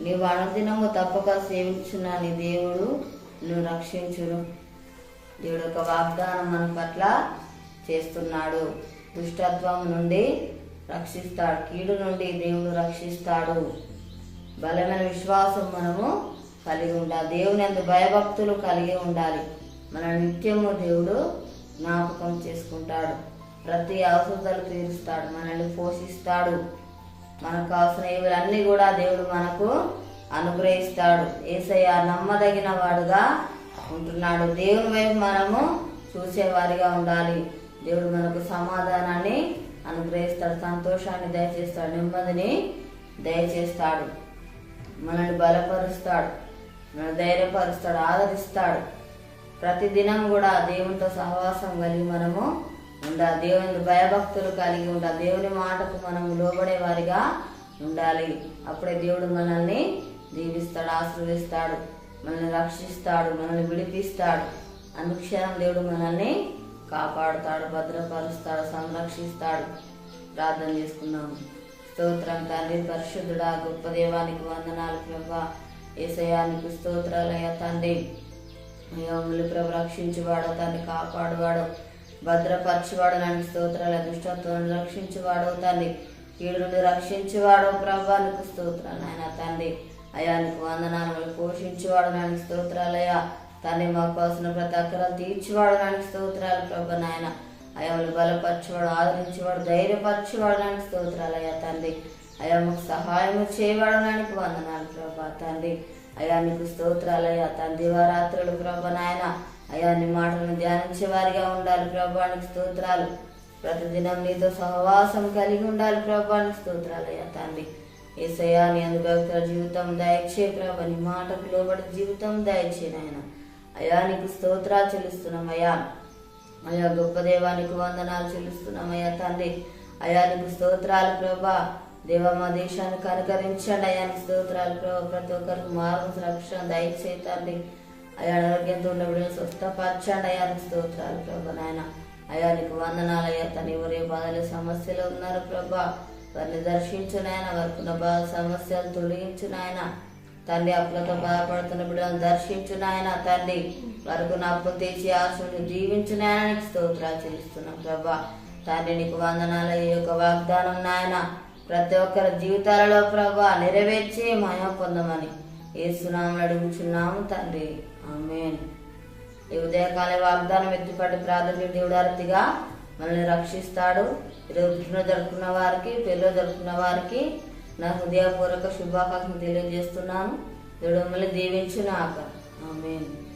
నీవు అనుదినము తప్పక సేవించున్న నీ దేవుడు నువ్వు రక్షించును. దేవుడు యొక్క వాగ్దానం మన పట్ల చేస్తున్నాడు. దుష్టత్వం నుండి రక్షిస్తాడు. కీడు నుండి దేవుడు రక్షిస్తాడు. బలమైన విశ్వాసం మనము కలిగి ఉండాలి. దేవుని అంత భయభక్తులు కలిగి ఉండాలి. మన నిత్యము దేవుడు జ్ఞాపకం చేసుకుంటాడు. ప్రతి అవసరతలు తీరుస్తాడు. మనల్ని పోషిస్తాడు. మనకు కావాల్సిన ఇవన్నీ కూడా దేవుడు మనకు అనుగ్రహిస్తాడు. ఏసయ్య నమ్మదగిన వాడుగా ఉంటున్నాడు. దేవుని వైపు మనము చూసేవారిగా ఉండాలి. దేవుడు మనకు సమాధానాన్ని అనుగ్రహిస్తాడు సంతోషాన్ని దయచేస్తాడు నెమ్మదిని దయచేస్తాడు. మనల్ని బలపరుస్తాడు మనల్ని ధైర్యపరుస్తాడు ఆదరిస్తాడు. ప్రతిదినం కూడా దేవునితో సహవాసం కలిగి మనము ఉండాలి దేవుని భయభక్తులు కలిగి ఉండాలి దేవుని మాటకు మనం లోబడే వారిగా ఉండాలి. అప్పుడే దేవుడు మనల్ని దీవిస్తాడు ఆశీర్వదిస్తాడు మనల్ని రక్షిస్తాడు మనల్ని విడిపిస్తాడు. అనుక్షణం దేవుడు మనల్ని కాపాడుతాడు భద్రపరుస్తాడు సంరక్షిస్తాడు. ప్రార్థన చేసుకున్నాము స్తోత్రం తండ్రి పరిశుద్ధుడా గొప్ప దేవానికి వందనాలు ప్రభా. ఏసయానికి స్తోత్రాలయ తండ్రి. మమ్మల్ని ప్రభు రక్షించువాడు తండ్రి కాపాడువాడు. భద్రపరచువాడు నన్ను స్తోత్రాలు దుష్టత్వం రక్షించువాడు తండ్రి. కీడు నుండి రక్షించువాడు ప్రభానికి స్తోత్రాలు నాయన తండ్రి. అయానికి వందనాలు పోషించేవాడు నన్ను స్తోత్రాలయ్యా తండ్రి మాకు కావాల్సిన ప్రతి అక్కరాలు తీర్చేవాడు నన్ను స్తోత్రాలు ప్రభ నాయన. అయాములు బలపరచేవాడు ఆదరించేవాడు ధైర్యపరచేవాడు నన్ను స్తోత్రాలయ్యా తండ్రి. అయా మాకు సహాయం చేయవాడు నానికి వందనాలు ప్రభా తండ్రి. అయా నీకు స్తోత్రాలయ్యా తండ్రి వారాత్రులు ప్రభ నాయన. అయా నీ మాటలను ధ్యానించే వారిగా ఉండాలి ప్రభానికి స్తోత్రాలు. ప్రతిదినం నీతో సహవాసం కలిగి ఉండాలి ప్రభానికి స్తోత్రాలయ్యా తండ్రి. ఏసయ్యా నీ అందుభక్తుల జీవితం దయచే ప్రభ నీ మాటకు లోబడి జీవితం దయచే నాయన. అయా నీకు స్తోత్రాలు చెల్లిస్తున్నాం అయ్యా. అయా గొప్ప దేవానికి వందనాలు చెల్లిస్తున్నామయ్యా తండ్రి. అయా నీకు స్తోత్రాలు ప్రభా. దేవ మా దేశాన్ని కనుకరించండి అయా స్తోత్రాలు ప్రతి ఒక్కరికి మార్గం రక్షణ దయచే తండ్రి ఆరోగ్యంతో ఉన్న బిడ్డలు స్వస్థపరచండి అయా స్తోత్రాలు ప్రభు నాయన. అయ్యా నీకు వందనాలు అయ్యా. తను ఎవరే బాధలు సమస్యలు ఉన్నారు ప్రభా వారిని దర్శించు నాయన. వారికి బాధ సమస్యలు తొలగించు నాయన. తండ్రి అప్పులతో బాధపడుతున్న బిడ్డలను దర్శించు నాయన తండ్రి. వరకు నా అప్పు తెచ్చి ఆశను జీవించు నాయన. నీకు స్తోత్రాలు చెల్లిస్తున్నాం ప్రభా. తండ్రి నీకు వందనాలు ఈ యొక్క వాగ్దానం నాయన. ప్రతి ఒక్కరి జీవితాలలో ప్రభా నెరవేర్చి మహిమ పొందమని ఏసునామని అడుగుచున్నాము తండ్రి. ఆమెన్. ఈ ఉదయకాల వాగ్దానం ఎత్తిపట్టి ప్రార్థన దేవుడారతిగా మనల్ని రక్షిస్తాడు. ఈరోజు జరుపుకున్న వారికి పెళ్ళిలో జరుపుకున్న వారికి నా హృదయపూర్వక శుభాకాంక్షలు తెలియజేస్తున్నాను దేవుడు మిమ్మల్ని దీవించునాక. ఆమెను.